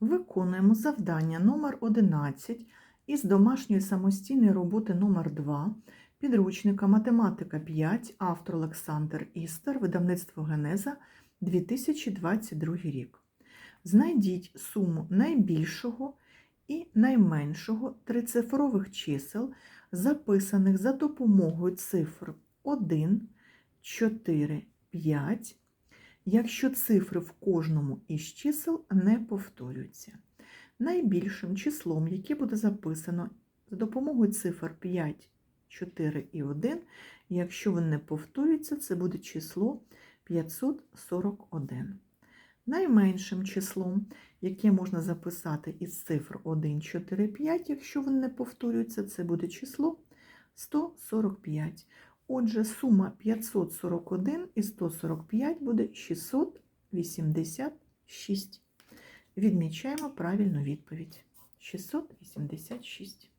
Виконуємо завдання номер 11 із домашньої самостійної роботи номер 2 підручника Математика 5, автор Олександр Істер, видавництво Генеза 2022 рік. Знайдіть суму найбільшого і найменшого трицифрових чисел, записаних за допомогою цифр 1, 4, 5, якщо цифри в кожному із чисел не повторюються. Найбільшим числом, яке буде записано за допомогою цифр 5, 4 і 1, якщо вони не повторюються, це буде число 541. Найменшим числом, яке можна записати із цифр 1, 4, 5, якщо вони не повторюються, це буде число 145. Отже, сума 541 і 145 буде 686. Відмічаємо правильну відповідь. 686.